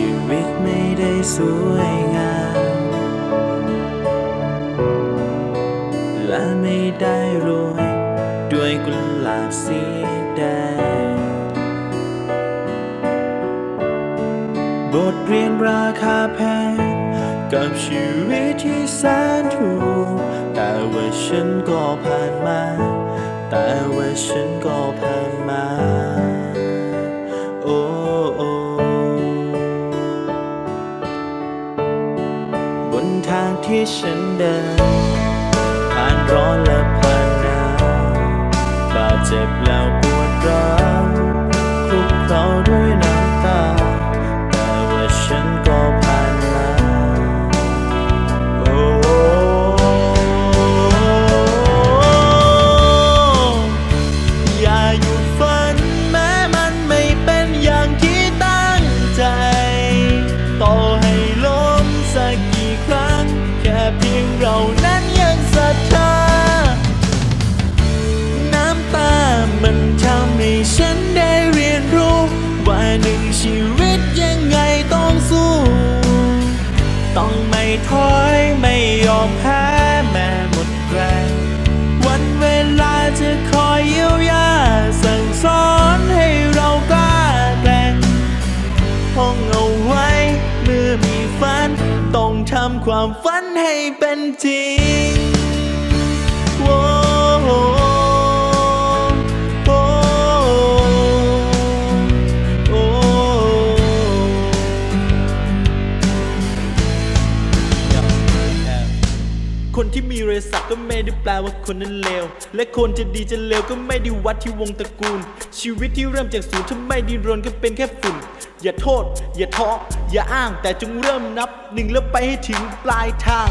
ชีวิตไม่ได้สวยงาม และไม่ได้รวยด้วยกุหลาบสีแดง บทเรียนราคาแพง กับชีวิตที่แสนถูก แต่ว่าฉันก็ผ่านมา แต่ว่าฉันก็ผ่านมาางที่ฉันเดิน ผ่านร้อนและผ่านหนาวบาดเจ็บแล้วปวดร้าว ต้องไม่ถอยไม่ยอมแพ้แม้หมดแรงวันเวลาจะคอยเยียวยาสั่งสอนให้เรากล้าแกร่งห้องเอาไว้เมื่อมีฝัน ต้องทำความฝันให้เป็นจริง ที่มีเรศักก็ไม่ได้แปลว่าคนนั้นเลว และคนจะดีจะเลวก็ไม่ได้วัดที่วงตระกูล ชีวิตที่เริ่มจากศูนย์ถ้าไม่ดินรนก็เป็นแค่ฝุ่น อย่าโทษ อย่าท้ออย่าอ้าง แต่จงเริ่มนับหนึ่งแล้วไปให้ถึงปลายทาง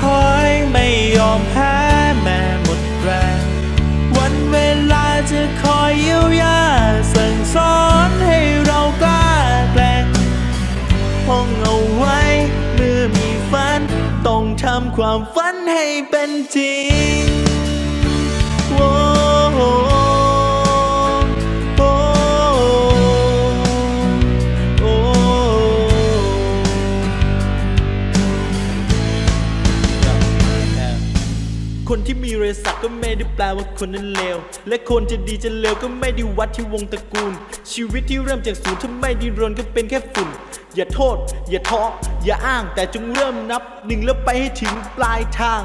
ถอยไม่ยอมแพ้แม้หมดแรง วันเวลาจะคอยเยียวยาสั่งสอนให้เรากล้าแกล้งห้องเอาไว้เมื่อมีฝัน ต้องทำความฝันให้เป็นจริง ที่มีเรศักก็ไม่ได้แปลว่าคนนั้นเลว และคนจะดีจะเลวก็ไม่ได้วัดที่วงตระกูล ชีวิตที่เริ่มจากศูนย์ถ้าไม่ดิ้นรนก็เป็นแค่ฝุ่น อย่าโทษ อย่าท้ออย่าอ้างแต่จงเริ่มนับหนึ่งแล้วไปให้ถึงปลายทาง